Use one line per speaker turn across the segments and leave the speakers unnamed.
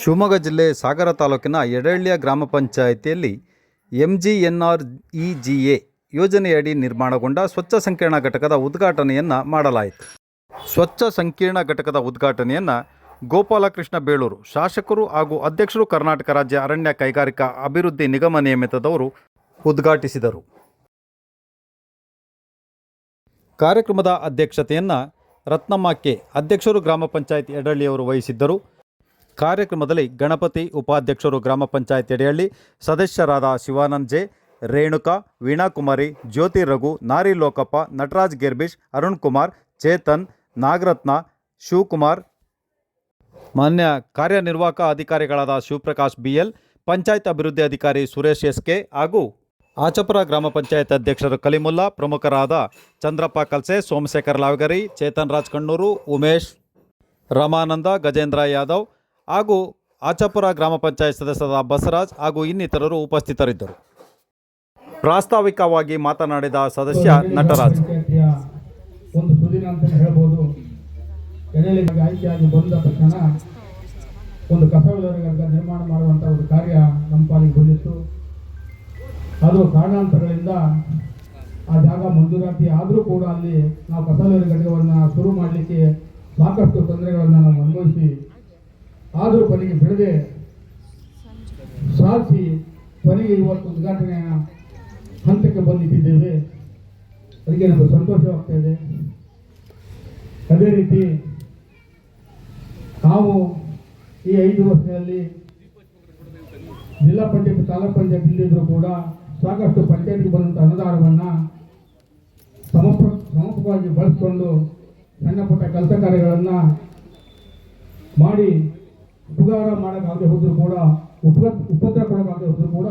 ಶಿವಮೊಗ್ಗ ಜಿಲ್ಲೆ ಸಾಗರ ತಾಲೂಕಿನ ಯಡಳ್ಳಿಯ ಗ್ರಾಮ ಪಂಚಾಯಿತಿಯಲ್ಲಿ M G N R E G A ಯೋಜನೆಯಡಿ ನಿರ್ಮಾಣಗೊಂಡ ಸ್ವಚ್ಛ ಸಂಕೀರ್ಣ ಘಟಕದ ಉದ್ಘಾಟನೆಯನ್ನು ಮಾಡಲಾಯಿತು. ಸ್ವಚ್ಛ ಸಂಕೀರ್ಣ ಘಟಕದ ಉದ್ಘಾಟನೆಯನ್ನು ಗೋಪಾಲಕೃಷ್ಣ ಬೇಳೂರು ಶಾಸಕರು ಹಾಗೂ ಅಧ್ಯಕ್ಷರು ಕರ್ನಾಟಕ ರಾಜ್ಯ ಅರಣ್ಯ ಕೈಗಾರಿಕಾ ಅಭಿವೃದ್ಧಿ ನಿಗಮ ನಿಯಮಿತದವರು ಉದ್ಘಾಟಿಸಿದರು. ಕಾರ್ಯಕ್ರಮದ ಅಧ್ಯಕ್ಷತೆಯನ್ನು ರತ್ನಮ್ಮ ಕೆ. ಅಧ್ಯಕ್ಷರು ಗ್ರಾಮ ಪಂಚಾಯತ್ ಯಡಳ್ಳಿಯವರು ವಹಿಸಿದ್ದರು. ಕಾರ್ಯಕ್ರಮದಲ್ಲಿ ಗಣಪತಿ ಉಪಾಧ್ಯಕ್ಷರು ಗ್ರಾಮ ಪಂಚಾಯತ್ ಅಡಿಯಲ್ಲಿ ಸದಸ್ಯರಾದ ಶಿವಾನಂದ್ ಜೆ ರೇಣುಕಾ, ವೀಣಾಕುಮಾರಿ, ಜ್ಯೋತಿ ರಘು, ನಾರಿ ಲೋಕಪ್ಪ, ನಟರಾಜ್ ಗಿರ್ಬಿಶ್, ಅರುಣ್ ಕುಮಾರ್, ಚೇತನ್, ನಾಗರತ್ನ, ಶಿವಕುಮಾರ್. ಮಾನ್ಯ ಕಾರ್ಯನಿರ್ವಾಹಕ ಅಧಿಕಾರಿಗಳಾದ ಶಿವಪ್ರಕಾಶ್ ಬಿಎಲ್, ಪಂಚಾಯತ್ ಅಭಿವೃದ್ಧಿ ಅಧಿಕಾರಿ ಸುರೇಶ್ ಎಸ್ ಕೆ ಹಾಗೂ ಆಚಪುರ ಗ್ರಾಮ ಪಂಚಾಯತ್ ಅಧ್ಯಕ್ಷರು ಕಲಿಮುಲ್ಲಾ, ಪ್ರಮುಖರಾದ ಚಂದ್ರಪ್ಪ ಕಲ್ಸೆ, ಸೋಮಶೇಖರ್ ಲಾವಗರಿ, ಚೇತನ್ ರಾಜ್ ಕಣ್ಣೂರು, ಉಮೇಶ್ ರಮಾನಂದ, ಗಜೇಂದ್ರ ಯಾದವ್ ಹಾಗೂ ಆಚಾಪುರ ಗ್ರಾಮ ಪಂಚಾಯತ್ ಸದಸ್ಯರಾದ ಬಸರಾಜ್ ಹಾಗೂ ಇನ್ನಿತರರು ಉಪಸ್ಥಿತರಿದ್ದರು. ಪ್ರಾಸ್ತಾವಿಕವಾಗಿ ಮಾತನಾಡಿದ ಸದಸ್ಯ ನಟರಾಜ್.
ಒಂದು ಸುದಿನ ಅಂತ ಹೇಳ್ಬೋದು. ಆಯ್ಕೆಯಾಗಿ ಬಂದ ತಕ್ಷಣ ಒಂದು ನಿರ್ಮಾಣ ಮಾಡುವಂಥ ಒಂದು ಕಾರ್ಯ ನಮ್ಮ ಪಾಲಿಗೆ ಬಂದಿತ್ತು. ಅದು ಕಾರಣಾಂತರಗಳಿಂದ ಆ ಜಾಗ ಮಂಜೂರಾತಿ ಆದರೂ ಕೂಡ ಅಲ್ಲಿ ನಾವು ಕಸ ವಿಲೇವಾರಿ ಘಟಕವನ್ನು ಶುರು ಮಾಡಲಿಕ್ಕೆ ಸಾಕಷ್ಟು ತೊಂದರೆಗಳನ್ನು ನಾವು ಅನುಭವಿಸಿ ಆದರೂ ಕೊನೆಗೆ ಬಿಡದೆ ಸಾಧಿಸಿ ಕೊನೆಗೆ ಇವತ್ತು ಉದ್ಘಾಟನೆಯ ಹಂತಕ್ಕೆ ಬಂದಿದ್ದೇವೆ ಅದಕ್ಕೆ ನಮಗೆ ಸಂತೋಷವಾಗ್ತಾ ಇದೆ. ಅದೇ ರೀತಿ ನಾವು ಈ ಐದು ವರ್ಷದಲ್ಲಿ ಜಿಲ್ಲಾ ಪಂಚಾಯತ್, ತಾಲೂಕ್ ಪಂಚಾಯತ್ ಇಲ್ಲಿದ್ದರೂ ಕೂಡ ಸಾಕಷ್ಟು ಪಂಚಾಯತ್ಗೆ ಬಂದಂಥ ಅನುದಾನವನ್ನು ಸಮರ್ಪ, ಸಮರ್ಪಕವಾಗಿ ಬಳಸಿಕೊಂಡು ಸಣ್ಣ ಪುಟ್ಟ ಕೆಲಸ ಕಾರ್ಯಗಳನ್ನು ಮಾಡಿ ಉಪಕಾರ ಮಾಡೋಕ್ಕಾಗದೆ ಹೋದರೂ ಕೂಡ ಉಪ ಉಪದ್ರ ಕೊಡೋಕ್ಕಾಗದೆ ಹೋದರೂ ಕೂಡ